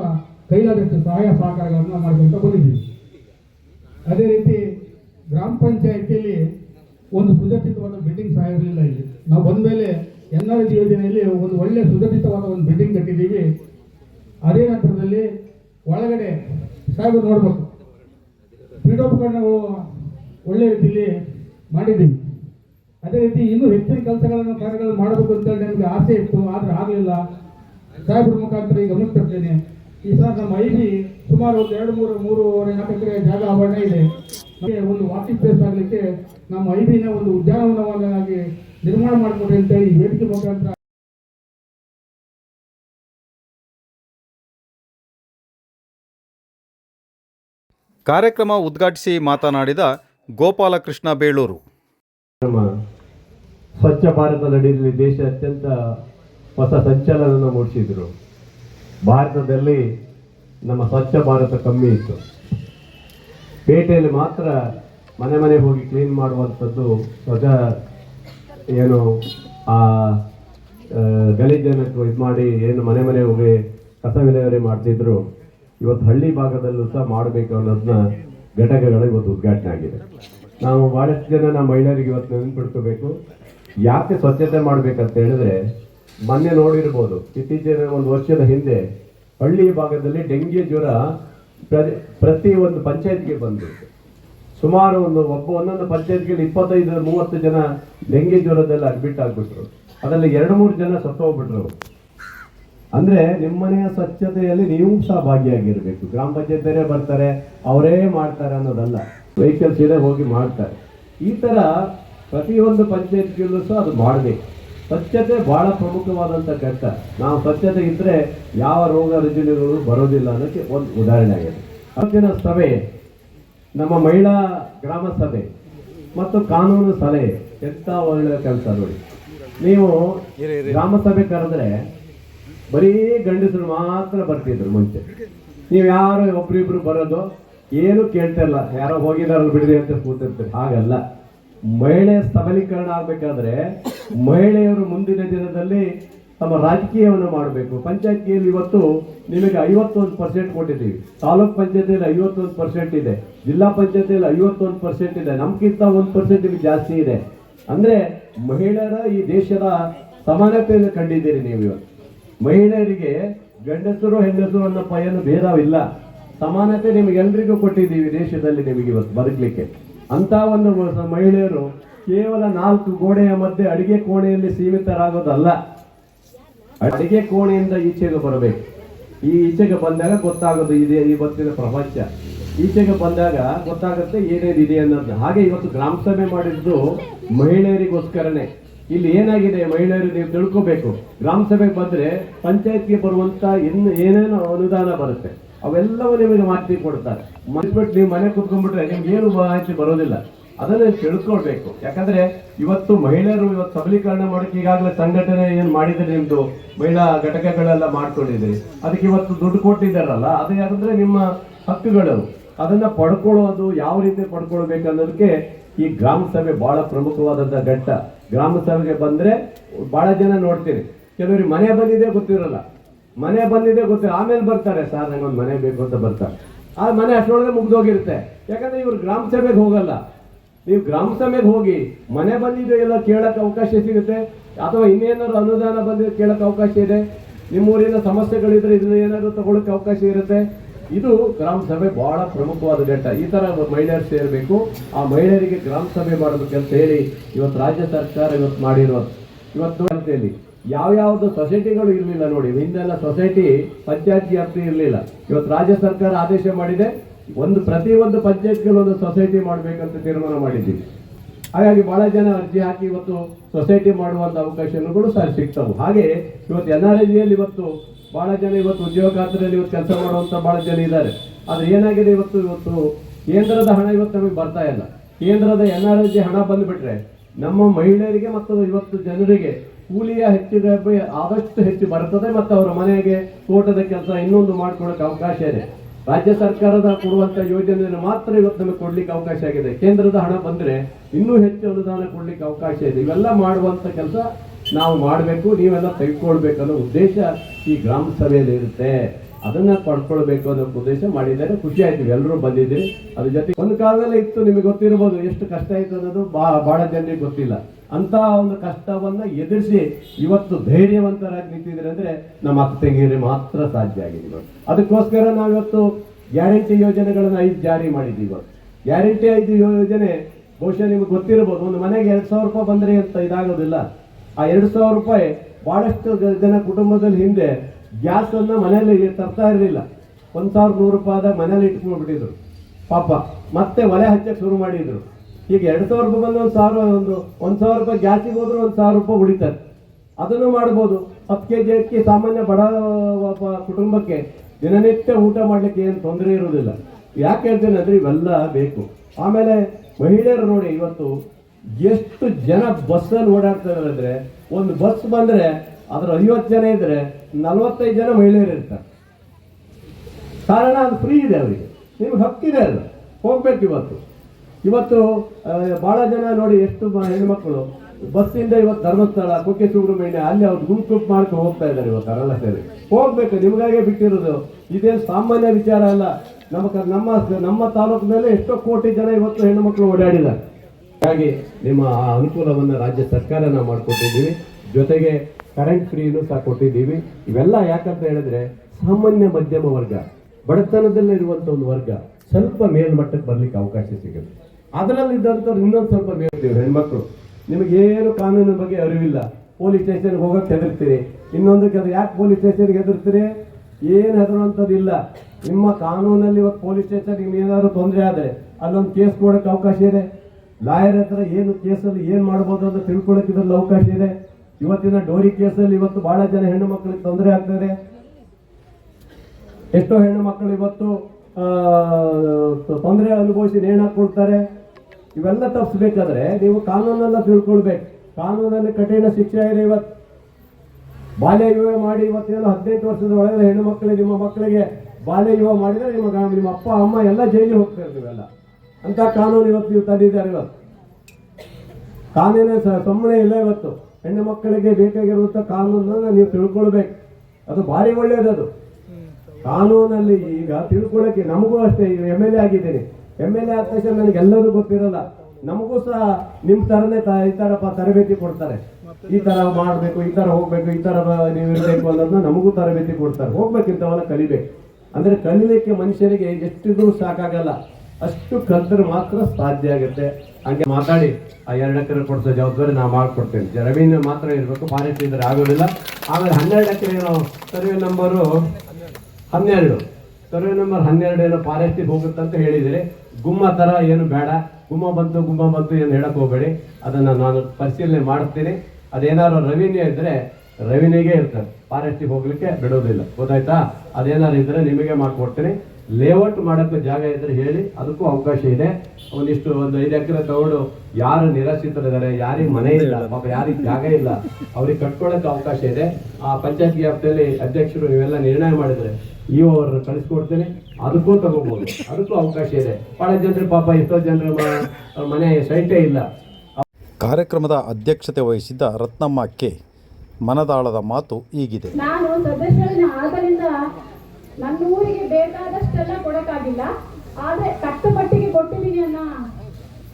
ಕೈಲಾದಷ್ಟು ಸಹಾಯ ಸಹಕಾರಗಳನ್ನು ಮಾಡ್ಕೊಂತ ಬಂದಿದ್ದೀವಿ. ಅದೇ ರೀತಿ ಗ್ರಾಮ ಪಂಚಾಯತಿಯಲ್ಲಿ ಒಂದು ಸುಸಜ್ಜಿತವಾದ ಬಿಲ್ಡಿಂಗ್ ಸಹ ಇರಲಿಲ್ಲ ಇಲ್ಲಿ. ನಾವು ಬಂದ ಮೇಲೆ ಎನ್ ಆರ್ ಯೋಜನೆಯಲ್ಲಿ ಒಂದು ಒಳ್ಳೆ ಸುಸಜ್ಜಿತವಾದ ಒಂದು ಬಿಲ್ಡಿಂಗ್ ಕಟ್ಟಿದ್ದೀವಿ. ಅದೇ ನಂತರದಲ್ಲಿ ಒಳಗಡೆ ಸಾಹೇಬರು ನೋಡಬೇಕು. ಪೀಠೋಪಕರಣಗಳು ಒಳ್ಳೆ ರೀತಿಯಲ್ಲಿ ಮಾಡಿದ್ದೀವಿ. ಅದೇ ರೀತಿ ಇನ್ನೂ ಹೆಚ್ಚಿನ ಕೆಲಸಗಳನ್ನು ಕಾರ್ಯಗಳನ್ನು ಮಾಡಬೇಕು ಅಂತ ಹೇಳಿ ನನಗೆ ಆಸೆ ಇತ್ತು ಆದರೆ ಆಗಲಿಲ್ಲ. ಸಾಹೇಬ್ರ ಮುಖಾಂತರ ಈಗ ಗಮನಿಸ್ತಿರ್ತೇನೆ ತರ್ತೇನೆ. ಈ ಸರ್ ನಮ್ಮ ಐಬಿ ಸುಮಾರು ಒಂದು ಎರಡು ಮೂರು ಮೂರುವರೆ ನಾಲ್ಕು ಎಕರೆ ಜಾಗ ಆವರಣ ಇದೆ. ನಮಗೆ ಒಂದು ವಾಕಿಂಗ್ ಪ್ಲೇಸ್ ಆಗಲಿಕ್ಕೆ ನಮ್ಮ ಐಬಿನ ಒಂದು ಉದ್ಯಾನವನವನ್ನಾಗಿ ನಿರ್ಮಾಣ ಮಾಡಿಕೊಡ್ರಿ ಅಂತ ಹೇಳಿ ವೇದಿಕೆ ಮುಖಾಂತರ
ಕಾರ್ಯಕ್ರಮ ಉದ್ಘಾಟಿಸಿ ಮಾತನಾಡಿದ ಗೋಪಾಲಕೃಷ್ಣ ಬೇಳೂರು.
ಸ್ವಚ್ಛ ಭಾರತ ನಡೆಯಲಿ ದೇಶ ಅತ್ಯಂತ ಹೊಸ ಸಂಚಲನ ಮೂಡಿಸಿದ್ರು. ಭಾರತದಲ್ಲಿ ನಮ್ಮ ಸ್ವಚ್ಛ ಭಾರತ ಕಮ್ಮಿ ಇತ್ತು. ಪೇಟೆಯಲ್ಲಿ ಮಾತ್ರ ಮನೆ ಮನೆ ಹೋಗಿ ಕ್ಲೀನ್ ಮಾಡುವಂಥದ್ದು ಸ್ವಚ್ಛ ಏನು ಆ ಆ, ಗಲೀಜನ್ನು ಇದು ಮಾಡಿ ಏನು ಮನೆ ಮನೆ ಹೋಗಿ ಕಸ ವಿಲೇವಾರಿ ಮಾಡ್ತಿದ್ರು. ಇವತ್ತು ಹಳ್ಳಿ ಭಾಗದಲ್ಲೂ ಸಹ ಮಾಡಬೇಕು ಅನ್ನೋದನ್ನ ಘಟಕಗಳು ಇವತ್ತು ಉದ್ಘಾಟನೆ ಆಗಿದೆ. ನಾವು ಭಾಳಷ್ಟು ಜನ ನಮ್ಮ ಮಹಿಳೆಯರಿಗೆ ಇವತ್ತು ನೆನ್ಪಿಡ್ಕೋಬೇಕು. ಯಾಕೆ ಸ್ವಚ್ಛತೆ ಮಾಡ್ಬೇಕಂತ ಹೇಳಿದ್ರೆ, ಮೊನ್ನೆ ನೋಡಿರ್ಬೋದು, ಇತ್ತೀಚಿನ ಒಂದು ವರ್ಷದ ಹಿಂದೆ ಹಳ್ಳಿ ಭಾಗದಲ್ಲಿ ಡೆಂಗಿ ಜ್ವರ ಪ್ರತಿ ಒಂದು ಪಂಚಾಯತ್ಗೆ ಬಂದಿತ್ತು ಸುಮಾರು ಒಂದು ಒಬ್ಬ, ಒಂದೊಂದು ಪಂಚಾಯತ್ಗೆ ಇಪ್ಪತ್ತೈದು, ಮೂವತ್ತು ಜನ ಡೆಂಗಿ ಜ್ವರದಲ್ಲಿ ಅಡ್ಮಿಟ್ ಆಗ್ಬಿಟ್ರು. ಅದರಲ್ಲಿ ಎರಡು, ಮೂರು ಜನ ಸತ್ತೋಗ್ಬಿಟ್ರು. ಅಂದ್ರೆ ನಿಮ್ಮನೆಯ ಸ್ವಚ್ಛತೆಯಲ್ಲಿ ನೀವು ಸಹ ಭಾಗಿಯಾಗಿರ್ಬೇಕು. ಗ್ರಾಮ ಪಂಚಾಯತ್ ಬರ್ತಾರೆ, ಅವರೇ ಮಾಡ್ತಾರೆ ಅನ್ನೋದಲ್ಲ. ವೆಹಿಕಲ್ಸ್ ಇದೆ ಹೋಗಿ ಮಾಡ್ತಾರೆ. ಈ ತರ ಪ್ರತಿಯೊಂದು ಪಂಚಾಯತ್ಗಳಲ್ಲೂ ಸಹ ಅದು ಮಾಡಬೇಕು. ಸ್ವಚ್ಛತೆ ಬಹಳ ಪ್ರಮುಖವಾದಂಥ ಕೆಲಸ ನಾವು ಸ್ವಚ್ಛತೆ ಇದ್ದರೆ ಯಾವ ರೋಗ ರುಜಿನಗಳು ಬರೋದಿಲ್ಲ ಅನ್ನೋಕ್ಕೆ ಒಂದು ಉದಾಹರಣೆ ಆಗಿದೆ. ಅವತ್ತಿನ ಸಭೆ, ನಮ್ಮ ಮಹಿಳಾ ಗ್ರಾಮ ಸಭೆ ಮತ್ತು ಕಾನೂನು ಸಲಹೆ ಎಂತ ಒಳ್ಳೆಯ ಕೆಲಸ ನೋಡಿ. ನೀವು ಗ್ರಾಮ ಸಭೆ ಕರೆದ್ರೆ ಬರೀ ಗಂಡಸರು ಮಾತ್ರ ಬರ್ತಿದ್ರು ಮುಂಚೆ. ನೀವು ಯಾರು ಒಬ್ರಿಬ್ರು ಬರೋದು ಏನು ಕೇಳ್ತಿಲ್ಲ ಯಾರೋ ಹೋಗಿದಾರಲ್ಲ ಬಿಡ್ರಿ ಅಂತ ಕೂತಿರ್ತೀರಿ. ಹಾಗಲ್ಲ. ಮಹಿಳೆ ಸಬಲೀಕರಣ ಆಗ್ಬೇಕಾದ್ರೆ ಮಹಿಳೆಯರು ಮುಂದಿನ ದಿನದಲ್ಲಿ ತಮ್ಮ ರಾಜಕೀಯವನ್ನು ಮಾಡಬೇಕು. ಪಂಚಾಯತ್ಗಿಯಲ್ಲಿ ಇವತ್ತು ನಿಮಗೆ ಐವತ್ತೊಂದು ಪರ್ಸೆಂಟ್ ಕೊಟ್ಟಿದ್ದೀವಿ. ತಾಲೂಕ್ ಪಂಚಾಯತಿಯಲ್ಲಿ ಐವತ್ತೊಂದು ಪರ್ಸೆಂಟ್ ಇದೆ. ಜಿಲ್ಲಾ ಪಂಚಾಯತಿಯಲ್ಲಿ ಐವತ್ತೊಂದು ಪರ್ಸೆಂಟ್ ಇದೆ. ನಮಗಿಂತ ಒಂದು ಪರ್ಸೆಂಟ್ ಇಲ್ಲಿ ಜಾಸ್ತಿ ಇದೆ. ಅಂದ್ರೆ ಮಹಿಳೆಯರ ಈ ದೇಶದ ಸಮಾನತೆಯನ್ನು ಕಂಡಿದ್ದೀರಿ ನೀವು ಇವತ್ತು. ಮಹಿಳೆಯರಿಗೆ ಗಂಡಸರು ಹೆಂಗಸರು ಅನ್ನೋ ಪಯನು ಭೇದವಿಲ್ಲ. ಸಮಾನತೆ ನಿಮಗೆಲ್ರಿಗೂ ಕೊಟ್ಟಿದ್ದೀವಿ ದೇಶದಲ್ಲಿ ನಿಮಗೆ ಇವತ್ತು ಬದುಕಲಿಕ್ಕೆ. ಅಂತ ಒಂದು ಮಹಿಳೆಯರು ಕೇವಲ ನಾಲ್ಕು ಗೋಡೆಯ ಮಧ್ಯೆ ಅಡಿಗೆ ಕೋಣೆಯಲ್ಲಿ ಸೀಮಿತರಾಗೋದಲ್ಲ. ಅಡಿಗೆ ಕೋಣೆಯಿಂದ ಈಚೆಗೆ ಬರಬೇಕು. ಈ ಈಚೆಗೆ ಬಂದಾಗ ಗೊತ್ತಾಗೋದು ಇದೆ ಇವತ್ತಿನ ಪ್ರಪಂಚ. ಈಚೆಗೆ ಬಂದಾಗ ಗೊತ್ತಾಗುತ್ತೆ ಏನೇನು ಇದೆ ಅನ್ನೋದು ಹಾಗೆ ಇವತ್ತು ಗ್ರಾಮ ಸಭೆ ಮಾಡಿದ್ದು ಮಹಿಳೆಯರಿಗೋಸ್ಕರನೇ. ಇಲ್ಲಿ ಏನಾಗಿದೆ ಮಹಿಳೆಯರು ನೀವು ತಿಳ್ಕೋಬೇಕು. ಗ್ರಾಮ ಸಭೆಗೆ ಬಂದ್ರೆ ಪಂಚಾಯತ್ಗೆ ಬರುವಂತ ಇನ್ನು ಏನೇನು ಅನುದಾನ ಬರುತ್ತೆ. ಅವೆಲ್ಲವೂ ನಿಮಗೆ ಮಾಹಿತಿ ಕೊಡ್ತಾರೆ. ಮನ್ಬಿಟ್ಟು ನೀವು ಮನೆ ಕುತ್ಕೊಂಡ್ಬಿಟ್ರೆ ನಿಮ್ಗೆ ಏನು ಮಾಹಿತಿ ಬರೋದಿಲ್ಲ. ಅದನ್ನ ತಿಳ್ಕೊಳ್ಬೇಕು. ಯಾಕಂದ್ರೆ ಇವತ್ತು ಮಹಿಳೆಯರು ಇವತ್ತು ಸಬಲೀಕರಣ ಮಾಡೋಕೆ ಈಗಾಗಲೇ ಸಂಘಟನೆ ಏನು ಮಾಡಿದ್ರೆ ನಿಮ್ದು ಮಹಿಳಾ ಘಟಕಗಳೆಲ್ಲ ಮಾಡ್ಕೊಂಡಿದ್ರಿ ಅದಕ್ಕೆ ಇವತ್ತು ದುಡ್ಡು ಕೊಟ್ಟಿದ್ದಾರಲ್ಲ, ಅದು ಯಾಕಂದ್ರೆ ನಿಮ್ಮ ಹಕ್ಕುಗಳು. ಅದನ್ನ ಪಡ್ಕೊಳ್ಳೋದು ಯಾವ ರೀತಿ ಪಡ್ಕೊಳ್ಬೇಕು ಅನ್ನೋದಕ್ಕೆ ಈ ಗ್ರಾಮ ಸಭೆ ಬಹಳ ಪ್ರಮುಖವಾದಂತ ಘಟ್ಟ. ಗ್ರಾಮ ಸಭೆಗೆ ಬಂದ್ರೆ ಬಹಳ ಜನ ನೋಡ್ತೀರಿ. ಕೆಲವರಿಗೆ ಮನೆ ಬಂದಿದೆ ಗೊತ್ತಿರಲ್ಲ. ಮನೆ ಬಂದಿದೆ ಗೊತ್ತಿಲ್ಲ ಆಮೇಲೆ ಬರ್ತಾರೆ, ಸರ್, ನಂಗೊಂದು ಮನೆ ಬೇಕು ಅಂತ ಬರ್ತಾರೆ. ಆ ಮನೆ ಅಷ್ಟರೊಳಗೆ ಮುಗ್ದೋಗಿರುತ್ತೆ. ಯಾಕಂದ್ರೆ ಇವ್ರು ಗ್ರಾಮ ಸಭೆಗೆ ಹೋಗಲ್ಲ. ನೀವು ಗ್ರಾಮ ಸಭೆಗೆ ಹೋಗಿ ಮನೆ ಬಂದಿದ್ದು ಎಲ್ಲ ಕೇಳಕ್ಕೆ ಅವಕಾಶ ಸಿಗುತ್ತೆ. ಅಥವಾ ಇನ್ನೇನಾದ್ರು ಅನುದಾನ ಬಂದಿದ್ದು ಕೇಳಕ್ಕೆ ಅವಕಾಶ ಇದೆ. ನಿಮ್ಮ ಊರಿನ ಸಮಸ್ಯೆಗಳಿದ್ರೆ ಇದನ್ನ ಏನಾದ್ರು ತಗೊಳಕ್ಕೆ ಅವಕಾಶ ಇರುತ್ತೆ. ಇದು ಗ್ರಾಮ ಸಭೆ ಬಹಳ ಪ್ರಮುಖವಾದ ಘಟ್ಟ. ಈ ತರ ಮಹಿಳೆಯರು ಸೇರಬೇಕು. ಆ ಮಹಿಳೆಯರಿಗೆ ಗ್ರಾಮ ಸಭೆ ಮಾಡಬೇಕು ಅಂತ ಹೇಳಿ ಇವತ್ತು ರಾಜ್ಯ ಸರ್ಕಾರ ಇವತ್ತು ಮಾಡಿರೋದು ಇವತ್ತು ಯಾವ್ಯಾವ್ದು ಸೊಸೈಟಿಗಳು ಇರಲಿಲ್ಲ ನೋಡಿ, ಹಿಂದೆಲ್ಲ ಸೊಸೈಟಿ, ಪಂಚಾಯತ್ ವ್ಯಾಪ್ತಿ ಇರಲಿಲ್ಲ. ಇವತ್ತು ರಾಜ್ಯ ಸರ್ಕಾರ ಆದೇಶ ಮಾಡಿದೆ, ಒಂದು ಪ್ರತಿ ಒಂದು ಪಂಚಾಯತ್ಗಳು ಒಂದು ಸೊಸೈಟಿ ಮಾಡಬೇಕಂತ ತೀರ್ಮಾನ ಮಾಡಿದ್ದೀವಿ. ಹಾಗಾಗಿ ಬಹಳ ಜನ ಅರ್ಜಿ ಹಾಕಿ ಇವತ್ತು ಸೊಸೈಟಿ ಮಾಡುವಂತ ಅವಕಾಶಗಳು ಸಹ ಸಿಗ್ತವೆ. ಹಾಗೆ ಇವತ್ತು ಎನ್ ಆರ್ ಇವತ್ತು ಬಹಳ ಜನ ಇವತ್ತು ಉದ್ಯೋಗ ಇವತ್ತು ಕೆಲಸ ಮಾಡುವಂತ ಬಹಳ ಜನ ಇದ್ದಾರೆ. ಆದರೆ ಏನಾಗಿದೆ ಇವತ್ತು ಇವತ್ತು ಕೇಂದ್ರದ ಹಣ ಇವತ್ತು ನಮಗೆ ಬರ್ತಾ ಇಲ್ಲ. ಕೇಂದ್ರದ ಎನ್ ಆರ್ ಹಣ ಬಂದುಬಿಟ್ರೆ ನಮ್ಮ ಮಹಿಳೆಯರಿಗೆ ಮತ್ತು ಇವತ್ತು ಜನರಿಗೆ ಕೂಲಿಯ ಹೆಚ್ಚು ಆದಷ್ಟು ಹೆಚ್ಚು ಬರ್ತದೆ ಮತ್ತು ಅವರ ಮನೆಗೆ ತೋಟದ ಕೆಲಸ ಇನ್ನೊಂದು ಮಾಡ್ಕೊಳ್ಳೋಕೆ ಅವಕಾಶ ಇದೆ. ರಾಜ್ಯ ಸರ್ಕಾರದ ಕೊಡುವಂತ ಯೋಜನೆಯನ್ನು ಮಾತ್ರ ಇವತ್ತು ನಮಗೆ ಕೊಡ್ಲಿಕ್ಕೆ ಅವಕಾಶ ಆಗಿದೆ. ಕೇಂದ್ರದ ಹಣ ಬಂದ್ರೆ ಇನ್ನೂ ಹೆಚ್ಚು ಅನುದಾನ ಕೊಡ್ಲಿಕ್ಕೆ ಅವಕಾಶ ಇದೆ. ಇವೆಲ್ಲ ಮಾಡುವಂತ ಕೆಲಸ ನಾವು ಮಾಡಬೇಕು, ನೀವೆಲ್ಲ ತೆಗೆದುಕೊಳ್ಬೇಕನ್ನೋ ಉದ್ದೇಶ ಈ ಗ್ರಾಮ ಸಭೆಯಲ್ಲಿ ಇರುತ್ತೆ. ಅದನ್ನ ಪಡ್ಕೊಳ್ಬೇಕು ಅನ್ನೋ ಉದ್ದೇಶ ಮಾಡಿದ್ದಾರೆ. ಖುಷಿ ಆಯ್ತು ಎಲ್ಲರೂ ಬಂದಿದ್ದೀರಿ. ಅದ್ರ ಜೊತೆ ಒಂದು ಕಾಲದಲ್ಲಿ ಇತ್ತು, ನಿಮಗೆ ಗೊತ್ತಿರಬಹುದು ಎಷ್ಟು ಕಷ್ಟ ಆಯ್ತು ಅನ್ನೋದು ಬಾ, ಬಹಳ ಜನರಿಗೆ ಗೊತ್ತಿಲ್ಲ. ಅಂತ ಒಂದು ಕಷ್ಟವನ್ನ ಎದುರಿಸಿ ಇವತ್ತು ಧೈರ್ಯವಂತರಾಗಿ ನಿಂತಿದ್ರೆ ಅಂದ್ರೆ ನಮ್ಮ ಅಕ್ಕ ತಂಗಿಯರಿಗೆ ಮಾತ್ರ ಸಾಧ್ಯ ಆಗಿದೆ ಇವತ್ತು ಅದಕ್ಕೋಸ್ಕರ ನಾವು ಇವತ್ತು ಗ್ಯಾರಂಟಿ ಯೋಜನೆಗಳನ್ನ ಐದು ಜಾರಿ ಮಾಡಿದ್ದೀವಿ ಇವತ್ತು ಗ್ಯಾರಂಟಿ ಐದು ಯೋಜನೆ, ಬಹುಶಃ ನಿಮ್ಗೆ ಗೊತ್ತಿರಬಹುದು ಒಂದು ಮನೆಗೆ ಎರಡ್ ಸಾವಿರ ರೂಪಾಯಿ ಬಂದ್ರೆ ಅಂತ ಇದಾಗೋದಿಲ್ಲ. ಆ ಎರಡು ಸಾವಿರ ರೂಪಾಯಿ ಬಹಳಷ್ಟು ಜನ ಕುಟುಂಬದಲ್ಲಿ ಹಿಂದೆ ಗ್ಯಾಸ್ ಅನ್ನ ಮನೆಯಲ್ಲಿ ತರ್ತಾ ಇರಲಿಲ್ಲ. ಒಂದು ಸಾವಿರದ ನೂರು ರೂಪಾಯಿ ಆದಾಗ ಮನೇಲಿ ಇಟ್ಕೊಂಡ್ಬಿಟ್ಟಿದ್ರು. ಪಾಪ, ಮತ್ತೆ ಒಲೆ ಹಚ್ಚಕ್ಕೆ ಶುರು ಮಾಡಿದ್ರು. ಈಗ ಎರಡು ಸಾವಿರ ರೂಪಾಯಿ ಬಂದು ಒಂದು ಸಾವಿರ, ಒಂದು, ಒಂದ್ ಸಾವಿರ ರೂಪಾಯಿ ಗ್ಯಾಸಿಗೆ ಹೋದ್ರೆ ಒಂದು ಸಾವಿರ ರೂಪಾಯಿ ಉಳಿತಾರೆ ಅದನ್ನು ಮಾಡ್ಬೋದು. ಹತ್ತು ಕೆ ಜಿ ಅಕ್ಕಿ ಸಾಮಾನ್ಯ ಬಡ ಕುಟುಂಬಕ್ಕೆ ದಿನನಿತ್ಯ ಊಟ ಮಾಡ್ಲಿಕ್ಕೆ ಏನು ತೊಂದರೆ ಇರುವುದಿಲ್ಲ. ಯಾಕೆ ಹೇಳ್ತೇನೆ ಅಂದ್ರೆ ಇವೆಲ್ಲ ಬೇಕು. ಆಮೇಲೆ ಮಹಿಳೆಯರು ನೋಡಿ, ಇವತ್ತು ಎಷ್ಟು ಜನ ಬಸ್ಸಲ್ಲಿ ಓಡಾಡ್ತಾರೆ ಅಂದ್ರೆ ಒಂದು ಬಸ್ ಬಂದ್ರೆ ಅದರ ಐವತ್ತು ಜನ ಇದ್ರೆ ನಲವತ್ತೈದು ಜನ ಮಹಿಳೆಯರು ಇರ್ತಾರೆ. ಕಾರಣ ಅದು ಫ್ರೀ ಇದೆ ಅವರಿಗೆ. ನಿಮ್ಗೆ ಹಕ್ಕಿದೆ ಅಲ್ಲ ಹೋಗ್ಬೇಕು ಇವತ್ತು. ಇವತ್ತು ಭಾಳ ಜನ ನೋಡಿ ಎಷ್ಟು ಹೆಣ್ಮಕ್ಳು. ಬಸ್ಸಿಂದ ಇವತ್ತು ಧರ್ಮಸ್ಥಳ ಕುಕ್ಕೆ ಸುಬ್ರಹ್ಮಣ್ಯ, ಅಲ್ಲಿ ಅವ್ರು ಗುಂಪು ಮಾಡ್ಕೊಂಡು ಹೋಗ್ತಾ ಇದ್ದಾರೆ ಇವತ್ತು ಅರಲ್ಲ ಸೇರಿ. ಹೋಗ್ಬೇಕು, ನಿಮಗಾಗೆ ಬಿಟ್ಟಿರೋದು. ಇದೇನು ಸಾಮಾನ್ಯ ವಿಚಾರ ಅಲ್ಲ. ನಮ್ಮ ನಮ್ಮ ನಮ್ಮ ಮೇಲೆ ಎಷ್ಟೋ ಕೋಟಿ ಜನ ಇವತ್ತು ಹೆಣ್ಣುಮಕ್ಳು ಓಡಾಡಿದ್ದಾರೆ. ಹಾಗಾಗಿ ನಿಮ್ಮ ಆ ಅನುಕೂಲವನ್ನು ರಾಜ್ಯ ಸರ್ಕಾರ ನಾವು ಮಾಡಿಕೊಟ್ಟಿದ್ದೀವಿ. ಜೊತೆಗೆ ಕರೆಂಟ್ ಫ್ರೀನು ಸಹ ಕೊಟ್ಟಿದ್ದೀವಿ. ಇವೆಲ್ಲ ಯಾಕಂತ ಹೇಳಿದ್ರೆ ಸಾಮಾನ್ಯ ಮಧ್ಯಮ ವರ್ಗ ಬಡತನದಲ್ಲಿರುವಂಥ ಒಂದು ವರ್ಗ ಸ್ವಲ್ಪ ಮೇಲ್ಮಟ್ಟಕ್ಕೆ ಬರ್ಲಿಕ್ಕೆ ಅವಕಾಶ ಸಿಗುತ್ತೆ. ಅದರಲ್ಲಿ ಇದ್ದಂಥವ್ರು ಇನ್ನೊಂದು ಸ್ವಲ್ಪ ಮೇಲ್ತೀವಿ ಹೆಣ್ಮಕ್ಳು. ನಿಮಗೇನು ಕಾನೂನಿನ ಬಗ್ಗೆ ಅರಿವಿಲ್ಲ. ಪೊಲೀಸ್ ಸ್ಟೇಷನ್ಗೆ ಹೋಗೋಕೆ ಹೆದರ್ತೀರಿ. ಇನ್ನೊಂದು ಕೆಲಸ ಯಾಕೆ ಪೊಲೀಸ್ ಸ್ಟೇಷನ್ಗೆ ಹೆದರ್ತೀರಿ? ಏನು ಹೆದರುವಂಥದ್ದು ಇಲ್ಲ. ನಿಮ್ಮ ಕಾನೂನಲ್ಲಿ ಇವತ್ತು ಪೊಲೀಸ್ ಸ್ಟೇಷನ್ ಏನಾದರೂ ಏನಾದ್ರು ತೊಂದರೆ ಆದರೆ ಅಲ್ಲೊಂದು ಕೇಸ್ ಕೊಡೋಕ್ಕೆ ಅವಕಾಶ ಇದೆ. ಲಾಯರ್ ಹತ್ರ ಏನು ಕೇಸಲ್ಲಿ ಏನು ಮಾಡ್ಬೋದು ಅಂತ ತಿಳ್ಕೊಳ್ಳೋಕೆ ಇದರಲ್ಲಿ ಅವಕಾಶ ಇದೆ. ಇವತ್ತಿನ ಡೋರಿ ಕೇಸಲ್ಲಿ ಇವತ್ತು ಬಹಳ ಜನ ಹೆಣ್ಣು ಮಕ್ಕಳಿಗೆ ತೊಂದರೆ ಆಗ್ತದೆ. ಎಷ್ಟೋ ಹೆಣ್ಣು ಮಕ್ಕಳು ಇವತ್ತು ತೊಂದರೆ ಅನುಭವಿಸಿ ನೇಣ ಹಾಕೊಳ್ತಾರೆ. ಇವೆಲ್ಲ ತಪ್ಪಿಸ್ಬೇಕಾದ್ರೆ ನೀವು ಕಾನೂನೆಲ್ಲ ತಿಳ್ಕೊಳ್ಬೇಕು. ಕಾನೂನಲ್ಲಿ ಕಠಿಣ ಶಿಕ್ಷೆ ಇದೆ ಇವತ್ತು. ಬಾಲ್ಯ ವಿವಾಹ ಮಾಡಿ ಇವತ್ತೇನು ಹದಿನೆಂಟು ವರ್ಷದ ಒಳಗೆ ಹೆಣ್ಣು ಮಕ್ಕಳಿಗೆ ನಿಮ್ಮ ಮಕ್ಕಳಿಗೆ ಬಾಲ್ಯ ವಿವಾಹ ಮಾಡಿದರೆ ನಿಮ್ಮ ನಿಮ್ಮ ಅಪ್ಪ, ಅಮ್ಮ ಎಲ್ಲ ಜೈಲಿಗೆ ಹೋಗ್ತಾರೆ ನೀವೆಲ್ಲ ಅಂತ ಕಾನೂನು ಇವತ್ತು ನೀವು ತಂದಿದ್ದಾರೆ ಇವತ್ತು. ಕಾನೂನೇ ಸುಮ್ಮನೆ ಇಲ್ಲ ಇವತ್ತು. ಹೆಣ್ಣು ಮಕ್ಕಳಿಗೆ ಬೇಕಾಗಿರುವಂಥ ಕಾನೂನನ್ನ ನೀವು ತಿಳ್ಕೊಳ್ಬೇಕು. ಅದು ಭಾರಿ ಒಳ್ಳೆಯದದು ಕಾನೂನಲ್ಲಿ ಈಗ ತಿಳ್ಕೊಳ್ಳೋಕೆ ನಮಗೂ ಅಷ್ಟೇ ಎಂ ಎಲ್ ಎ ಆಗಿದ್ದೀನಿ. ಎಂ ಎಲ್ ಎ ಆದ ತಕ್ಷಣ ನನಗೆ ಎಲ್ಲರೂ ಗೊತ್ತಿರಲ್ಲ. ನಮಗೂ ಸಹ ನಿಮ್ಮ ಥರನೇ ಈ ಥರಪ್ಪ ತರಬೇತಿ ಕೊಡ್ತಾರೆ. ಈ ಥರ ಮಾಡಬೇಕು, ಈ ಥರ ಹೋಗ್ಬೇಕು, ಈ ಥರ ನೀವು ಇರಬೇಕು ಅನ್ನೋದನ್ನ ನಮಗೂ ತರಬೇತಿ ಕೊಡ್ತಾರೆ. ಹೋಗ್ಬೇಕು ಇಂಥವೆಲ್ಲ ಕಲಿಬೇಕು. ಅಂದ್ರೆ ಕಲಿಲಿಕ್ಕೆ ಮನುಷ್ಯರಿಗೆ ಎಷ್ಟಿದ್ರೂ ಸಾಕಾಗಲ್ಲ. ಅಷ್ಟು ಕಲ್ತರೆ ಮಾತ್ರ ಸಾಧ್ಯ ಆಗುತ್ತೆ. ಹಂಗೆ ಮಾತಾಡಿ, ಆ ಎರಡು ಎಕರೆ ಕೊಡಿಸೋ ಜವಾಬ್ದಾರಿ ನಾ ಮಾಡಿಕೊಡ್ತೇನೆ. ರೆವಿನ್ಯೂ ಮಾತ್ರ ಇರಬೇಕು ಫಾರೆಸ್ಟ್ ಇದ್ರೆ ಆಗೋದಿಲ್ಲ ಆಮೇಲೆ ಹನ್ನೆರಡು ಎಕರೆ ಏನೋ, ಸರ್ವೆ ನಂಬರು ಹನ್ನೆರಡು. ಸರ್ವೆ ನಂಬರ್ ಹನ್ನೆರಡು ಏನೋ ಫಾರೆಸ್ಟಿಗೆ ಅಂತ ಹೇಳಿದರೆ. ಗುಮ್ಮ ಥರ ಏನು ಬೇಡ. ಗುಮ್ಮ ಬಂತು ಗುಮ್ಮ ಬಂತು ಏನು ಹೇಳಕ್ ಹೋಗಬೇಡಿ. ಅದನ್ನ ನಾನು ಪರಿಶೀಲನೆ ಮಾಡ್ತೀನಿ. ಅದೇನಾದ್ರು ರೆವಿನ್ಯೂ ಇದ್ದರೆ ರೆವಿನ್ಯೂಗೆ ಇರ್ತದೆ. ಫಾರೆಸ್ಟಿಗೆ ಹೋಗ್ಲಿಕ್ಕೆ ಬಿಡೋದಿಲ್ಲ. ಗೊತ್ತಾಯ್ತಾ? ಅದೇನಾದ್ರು ಇದ್ದರೆ ನಿಮಗೆ ಮಾಡ್ಕೊಡ್ತೀನಿ. ಲೇಔಟ್ ಮಾಡೋಕ್ಕೆ ಜಾಗ ಇದ್ರೆ ಹೇಳಿ ಅದಕ್ಕೂ ಅವಕಾಶ ಇದೆ. ಒಂದಿಷ್ಟು ಒಂದು ಐದು ಎಕರೆ ತಗೊಂಡು ಯಾರು ನಿರಾಶ್ರಿತರಿದ್ದಾರೆ ಯಾರಿಗೆ ಮನೆ ಇಲ್ಲ ಪಾಪ ಯಾರಿಗೆ ಜಾಗ ಇಲ್ಲ ಅವ್ರಿಗೆ ಕಟ್ಕೊಳ್ಳೋಕೆ ಅವಕಾಶ ಇದೆ. ಆ ಪಂಚಾಯತ್ ವ್ಯಾಪ್ತಿಯಲ್ಲಿ ಅಧ್ಯಕ್ಷರು ಇವೆಲ್ಲ ನಿರ್ಣಯ ಮಾಡಿದ್ರೆ ಇ ಅವ್ರನ್ನ ಕಳಿಸ್ಕೊಡ್ತೇನೆ ಅದಕ್ಕೂ ತಗೋಬಹುದು ಅದಕ್ಕೂ ಅವಕಾಶ ಇದೆ. ಬಹಳ ಜನರು ಪಾಪ ಎಷ್ಟೋ ಜನರ ಮನೆ ಸೈಟೇ ಇಲ್ಲ.
ಕಾರ್ಯಕ್ರಮದ ಅಧ್ಯಕ್ಷತೆ ವಹಿಸಿದ್ದ ರತ್ನಮ್ಮ ಕೆ. ಮನದಾಳದ ಮಾತು ಈಗಿದೆ.
ನಾನು ನನ್ನ ಊರಿಗೆ ಬೇಕಾದಷ್ಟೆಲ್ಲ ಕೊಡಕ್ಕಾಗಿಲ್ಲ, ಆದ್ರೆ ಕಟ್ಟುಪಟ್ಟಿಗೆ ಕೊಟ್ಟಿದ್ದೀನಿ ಅನ್ನೋ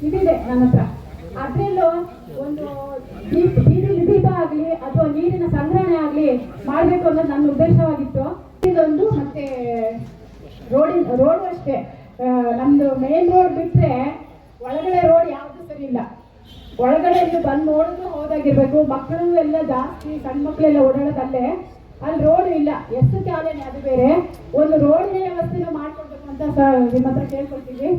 ಇದಿದೆ ನನ್ನ ಹತ್ರ. ಅದ್ರಲ್ಲೂ ಒಂದು ದೀಪ ಬೀದಿ ದೀಪ ಆಗ್ಲಿ ಅಥವಾ ನೀರಿನ ಸಂಗ್ರಹಣೆ ಆಗ್ಲಿ ಮಾಡ್ಬೇಕು ಅನ್ನೋದು ನನ್ನ ಉದ್ದೇಶವಾಗಿತ್ತು. ಇದೊಂದು ಮತ್ತೆ ರೋಡಿನ ರೋಡು ಅಷ್ಟೇ. ನಮ್ದು ಮೇನ್ ರೋಡ್ ಬಿಟ್ರೆ ಒಳಗಡೆ ರೋಡ್ ಯಾವುದು ಸರಿ ಇಲ್ಲ. ಒಳಗಡೆ ಇಲ್ಲಿ ಬಂದು ನೋಡಿದ್ರು ಹೋದಾಗಿರ್ಬೇಕು. ಮಕ್ಕಳು ಎಲ್ಲ ಜಾಸ್ತಿ, ಸಣ್ಣ ಮಕ್ಕಳೆಲ್ಲ ಓಡಾಡೋದಲ್ಲೇ ಅಲ್ಲಿ ರೋಡ್ ಇಲ್ಲ. ಎಷ್ಟು ಚಾಲನೆ ಅದು ಬೇರೆ? ಒಂದು ರೋಡಿನ ವ್ಯವಸ್ಥೆನ ಮಾಡ್ಕೊಡ್ಬೇಕು ಅಂತ ಸರ್ ನಿಮ್ಮ ಹತ್ರ ಕೇಳ್ಕೊಳ್ತೀವಿ.